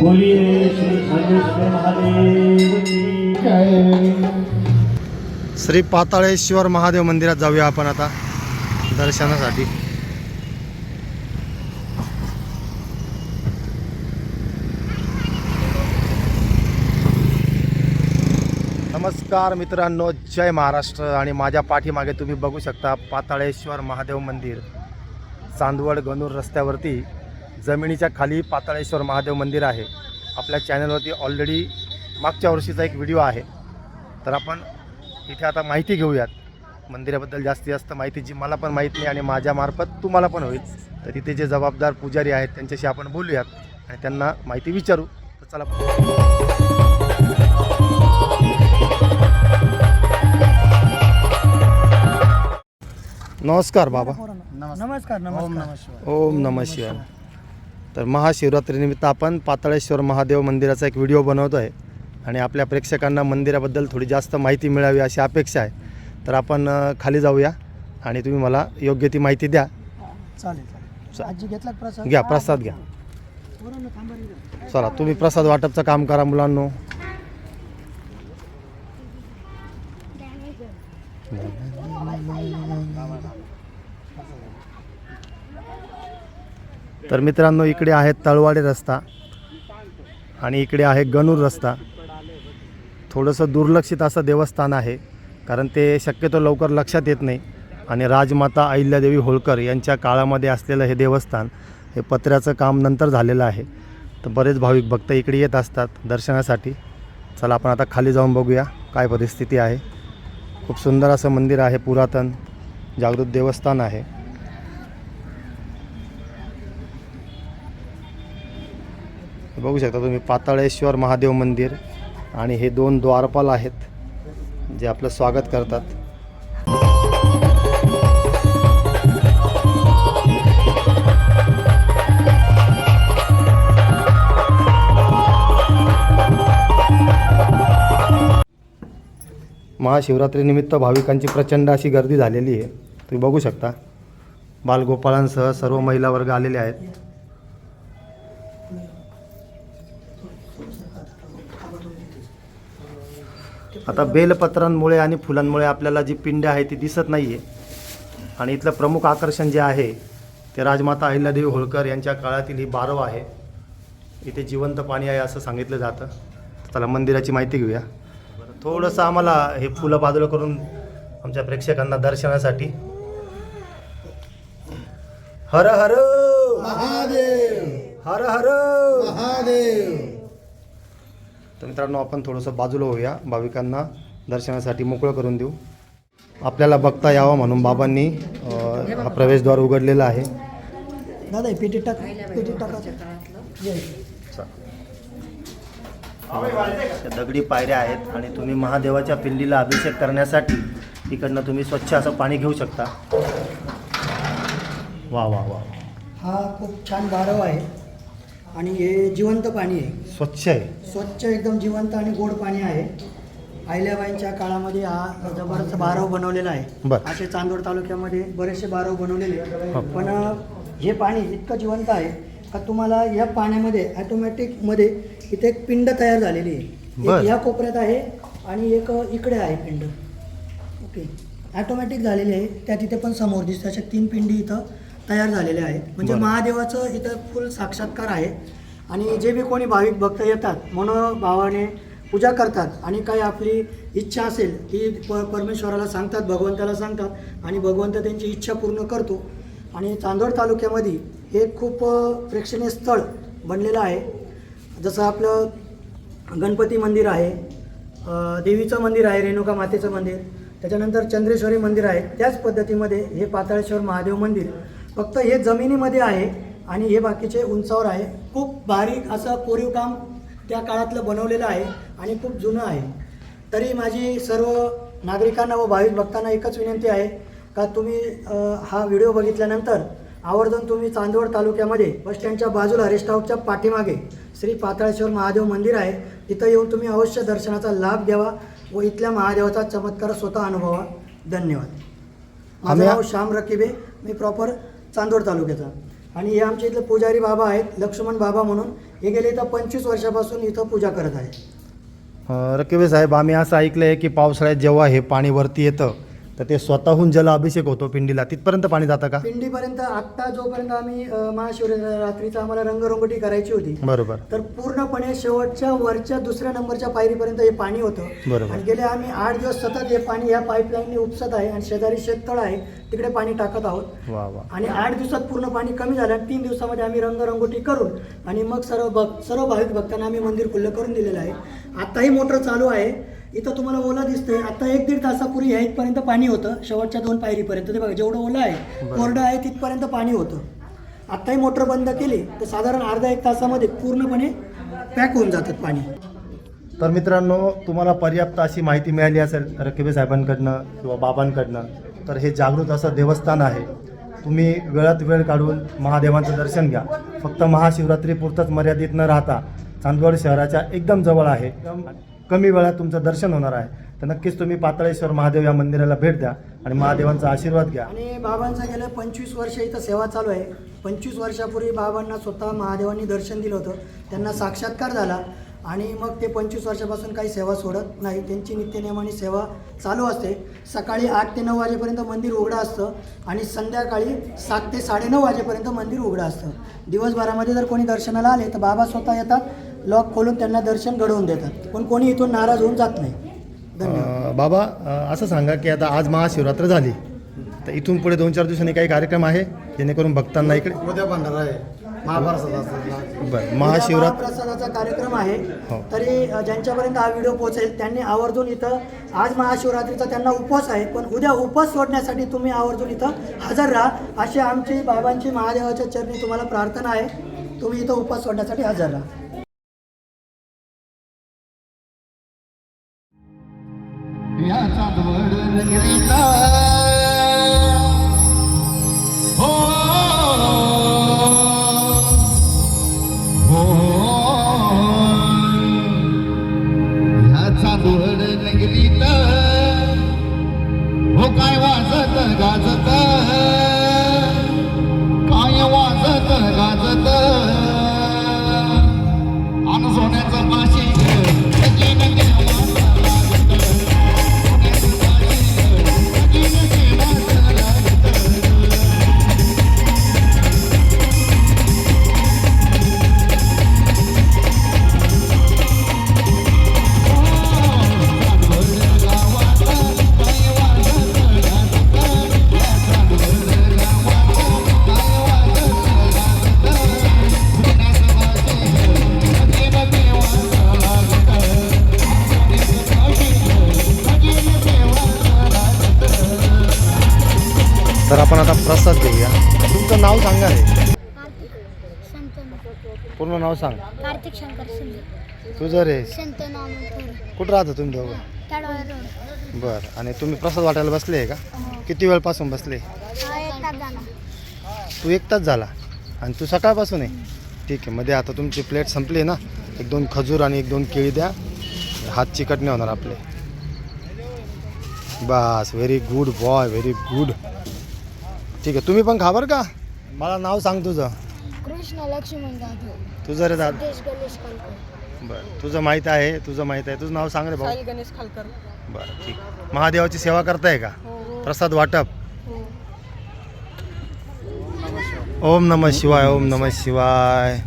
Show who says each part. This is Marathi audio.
Speaker 1: बोलिए श्री खंडेश्वर महादेव
Speaker 2: श्री पाताळेश्वर महादेव मंदिरात जाऊया आपण आता दर्शनासाठी. नमस्कार मित्रांनो जय महाराष्ट्र आणि माझ्या पाठीमागे तुम्ही बघू शकता पाताळेश्वर महादेव मंदिर चांदवड गणूर रस्त्यावरती जमिनीच्या खाली पाताळेश्वर महादेव मंदिर आहे. आपल्या चॅनलवरती ऑलरेडी मागच्या वर्षीचा एक व्हिडिओ आहे. तर आपण इथे आता माहिती घेऊयात. मंदिराबद्दल जास्तीत जास्त माहिती जी मला पण माहीत नाही आणि माझ्यामार्फत तुम्हाला पण होईल. तर इथे जे जबाबदार पुजारी आहेत त्यांच्याशी आपण बोलूयात आणि त्यांना माहिती विचारू. तर चला नमस्कार बाबा.
Speaker 3: नमस्कार नमस्कार.
Speaker 2: ओम नम शिवाय. तर महाशिवरात्रीनिमित्त आपण पाताळेश्वर महादेव मंदिराचा एक व्हिडिओ बनवतो आहे आणि आपल्या प्रेक्षकांना मंदिराबद्दल थोडी जास्त माहिती मिळावी अशी अपेक्षा आहे. तर आपण खाली जाऊया आणि तुम्ही मला योग्य ती माहिती द्या.
Speaker 3: चालेल
Speaker 2: घ्या प्रसाद घ्या. चला तुम्ही प्रसाद वाटपचं काम करा मुलांनो. तर मित्रांनो इकडे आहे तळवाडे रस्ता आणि इकडे आहे गणूर रस्ता. थोडंसं दुर्लक्षित असं देवस्थान आहे कारण ते शक्यतो लवकर लक्षात येत नाही. आणि राजमाता अहिल्यादेवी होळकर यांच्या काळामध्ये असलेलं हे देवस्थान हे पत्र्याचं काम नंतर झालेलं आहे. तर बरेच भाविक भक्त इकडे येत असतात दर्शनासाठी. चला आपण आता खाली जाऊन बघूया काय परिस्थिती आहे. खूप सुंदर असं मंदिर आहे पुरातन जागृत देवस्थान आहे. बघू शकता तुम्ही पाताळेश्वर महादेव मंदिर आणि हे दोन द्वारपाल आहेत जे आपलं स्वागत करतात. महाशिवरात्रीनिमित्त भाविकांची प्रचंड अशी गर्दी झालेली आहे. तुम्ही बघू शकता. बालगोपाळांसह सर्व महिला वर्ग आलेले आहेत. आता बेलपत्रांमुळे आणि फुलांमुळे आपल्याला जी पिंड आहे ती दिसत नाही आहे आणि इथलं प्रमुख आकर्षण जे आहे ते राजमाता अहिल्यादेवी होळकर यांच्या काळातील ही बारव आहे. इथे जिवंत पाणी आहे असं सांगितलं जातं. चला मंदिराची माहिती घेऊया. थोडंसं आम्हाला हे फुलं बाजूला करून आमच्या प्रेक्षकांना दर्शनासाठी. हर हर!
Speaker 3: महादेव!
Speaker 2: हर हर!
Speaker 3: महादेव!
Speaker 2: तर मित्रांनो आपण थोडंसं बाजूला होऊया. भाविकांना दर्शनासाठी मोकळं करून देऊ. आपल्याला बघता यावं म्हणून बाबांनी हा प्रवेशद्वार उघडलेला आहे.
Speaker 3: दादा पेटी टाक पेटी टाका.
Speaker 2: दगडी पायऱ्या आहेत आणि तुम्ही महादेवाच्या पिंडीला अभिषेक करण्यासाठी तिकडनं तुम्ही स्वच्छ असं पाणी घेऊ शकता. वा वा वा.
Speaker 3: हा खूप छान बारव आहे. आणि हे जिवंत पाणी आहे.
Speaker 2: स्वच्छ आहे.
Speaker 3: स्वच्छ एकदम जिवंत आणि गोड पाणी आहे. अहिल्याबाईंच्या काळामध्ये हा जबरदस्त बारव बनवलेला आहे.
Speaker 2: बरं.
Speaker 3: असे चांदोड तालुक्यामध्ये बरेचसे बारव बनवलेले.
Speaker 2: हो.
Speaker 3: पण अ, हे पाणी इतकं जिवंत आहे का तुम्हाला या पाण्यामध्ये ॲटोमॅटिकमध्ये इथे एक पिंड तयार झालेली आहे.
Speaker 2: बरं.
Speaker 3: एक या कोपऱ्यात आहे आणि एक अ, इकडे आहे पिंड. ओके. ॲटोमॅटिक झालेली आहे. त्या तिथे पण समोर दिसतं अशा तीन पिंडी इथं. तयार झालेल्या आहेत. म्हणजे
Speaker 2: बरं.
Speaker 3: महादेवाचं इथं फुल साक्षात्कार आहे. आणि जे बी कोणी भाविक भक्त येतात मनोभावाने पूजा करतात आणि काही आपली इच्छा असेल ती प परमेश्वराला सांगतात भगवंताला सांगतात आणि भगवंत त्यांची इच्छा पूर्ण करतो. आणि चांदोड तालुक्यामध्ये हे खूप अ, प्रेक्षणीय स्थळ बनलेलं आहे. जसं आपलं गणपती मंदिर आहे अ, देवीचं मंदिर आहे रेणुका मातेचं मंदिर त्याच्यानंतर चंद्रेश्वरी मंदिर आहे. त्याच पद्धतीमध्ये हे पाताळेश्वर महादेव मंदिर फक्त हे जमिनीमध्ये आहे आणि हे बाकीचे उंचावर आहे. खूप बारीक असं कोरीव काम त्या काळातलं बनवलेलं आहे आणि खूप जुनं आहे. तरी माझी सर्व नागरिकांना व भाविक भक्तांना एकच विनंती आहे का तुम्ही हा व्हिडिओ बघितल्यानंतर आवर्जून तुम्ही चांदवड तालुक्यामध्ये बस स्टँडच्या बाजूला रेस्ट हाऊसच्या पाठीमागे श्री पाताळेश्वर महादेव मंदिर आहे. तिथं येऊन तुम्ही अवश्य दर्शनाचा लाभ घ्यावा व इथल्या महादेवाचा चमत्कार स्वतः अनुभवा. धन्यवाद. माझं
Speaker 2: आम्ही-
Speaker 3: नाव श्याम रकिबे. मी प्रॉपर चांदोड तालुक्याचा. आणि हे आमच्या इथले पुजारी बाबा आहेत लक्ष्मण बाबा म्हणून. हे गेले तर पंचवीस वर्षापासून इथं पूजा करत आहे
Speaker 2: अं, साहेब आम्ही असं ऐकलं आहे की पावसाळ्यात जेव्हा हे पाणी वरती येतं तर ते स्वतःहून जल अभिषेक होतो पिंडीला. तिथपर्यंत पाणी जातं का?
Speaker 3: पिंडीपर्यंत आत्ता जोपर्यंत आम्ही अं, महाशिवरात्रीचा आम्हाला रंगरंगोटी करायची होती
Speaker 2: बरोबर.
Speaker 3: तर पूर्णपणे शेवटच्या वरच्या दुसऱ्या नंबरच्या पायरीपर्यंत हे पाणी होतं.
Speaker 2: बरोबर.
Speaker 3: आणि गेले आम्ही आठ दिवस सतत हे पाणी या पाईपलाईनने उपसत आहे आणि शेजारी शेततळ आहे तिकडे पाणी टाकत आहोत.
Speaker 2: वा वा.
Speaker 3: आणि आठ दिवसात पूर्ण पाणी कमी झालं आणि तीन दिवसामध्ये आम्ही रंगरंगोटी करून आणि मग सर्व भक्त सर्व भाविक भक्तांना आम्ही मंदिर खुल्लं करून दिलेलं आहे. आत्ताही मोटर चालू आहे. इथं तुम्हाला ओला दिसतंय. आता एक दीड तासापूर्वी ह्या इथपर्यंत पाणी होतं. शेवटच्या दोन पायरीपर्यंत. ते बघा जेवढं ओलं आहे कोरडं आहे तिथपर्यंत पाणी होतं. आत्ताही मोटर बंद केली तर साधारण अर्धा एक तासामध्ये पूर्णपणे पॅक होऊन जातात पाणी.
Speaker 2: तर मित्रांनो तुम्हाला पर्याप्त अशी माहिती मिळाली असेल रकेबे साहेबांकडनं किंवा बाबांकडनं तर हे जागृत असं देवस्थान आहे. तुम्ही वेळात वेळ काढून महादेवांचं दर्शन घ्या. फक्त महाशिवरात्रीपुरतंच मर्यादित न राहता चांदवड शहराच्या एकदम जवळ आहे. कमी वेळात तुमचं दर्शन होणार आहे. तर नक्कीच तुम्ही पातळेश्वर महादेव या मंदिराला भेट द्या आणि महादेवांचा आशीर्वाद घ्या.
Speaker 3: आणि बाबांचं गेलं पंचवीस वर्ष इथं सेवा चालू आहे. पंचवीस वर्षापूर्वी बाबांना स्वतः महादेवांनी दर्शन दिलं होतं. त्यांना साक्षात्कार झाला आणि मग ते पंचवीस वर्षापासून काही सेवा सोडत नाही. त्यांची नित्यनियमाने सेवा चालू असते. सकाळी आठ ते नऊ वाजेपर्यंत मंदिर उघडं असतं आणि संध्याकाळी सात ते साडेनऊ वाजेपर्यंत मंदिर उघडं असतं. दिवसभरामध्ये जर कोणी दर्शनाला आले तर बाबा स्वतः येतात. लॉक खोलून त्यांना दर्शन घडवून देतात. पण कोणी इथून नाराज होऊन जात नाही. धन्यवाद.
Speaker 2: अं, बाबा अं, असं सांगा की आता आज महाशिवरात्र झाली. तर इथून पुढे दोन चार दिवसांनी काही कार्यक्रम आहे जेणेकरून भक्तांना इकडे
Speaker 4: उद्या भंडारा आहे. महाभारताचा
Speaker 2: बरं महाशिवरात्र
Speaker 3: महाप्रसादाचा कार्यक्रम आहे.
Speaker 2: हो.
Speaker 3: तरी अ, ज्यांच्यापर्यंत हा व्हिडिओ पोहोचेल त्यांनी आवर्जून इथं आज महाशिवरात्रीचा त्यांना उपवास आहे पण उद्या उपवास सोडण्यासाठी तुम्ही आवर्जून इथं हजर राहा. अशी आमची बाबांची महादेवाच्या चरणी तुम्हाला प्रार्थना आहे. तुम्ही इथं उपवास सोडण्यासाठी हजर राहा.
Speaker 2: आपण आता प्रसाद घेऊया. तुमचं नाव सांगा रे पूर्ण नाव सांग.
Speaker 5: कार्तिक शंकर शिंदे.
Speaker 2: तुझं रे.
Speaker 5: संत
Speaker 2: कुठं राहतो तुम्ही दोघं? बरं. आणि तुम्ही प्रसाद वाटायला बसले आहे का? किती वेळपासून बसले?
Speaker 5: हा
Speaker 2: तू एक तास झाला. आणि तू सकाळपासून आहे? ठीक आहे. मध्ये आता तुमची प्लेट संपली ना? एक दोन खजूर आणि एक दोन केळी द्या. हात चिकट नाही होणार आपले. बस. Very good boy very good ठीक आहे. तुम्ही पण खा बरं का. मला नाव सांग तुझं.
Speaker 5: कृष्ण लक्ष्मण जाधव.
Speaker 2: तुझं रे दादा.
Speaker 5: देश गणेश कालकर
Speaker 2: बरं. तुझं माहीत आहे तुझं माहीत आहे. तुझं नाव सांग रे भाऊ.
Speaker 5: गणेश खालकर.
Speaker 2: बरं ठीक. महादेवाची सेवा करताय का? प्रसाद वाटप. ओम नमः शिवाय ओम नमः शिवाय.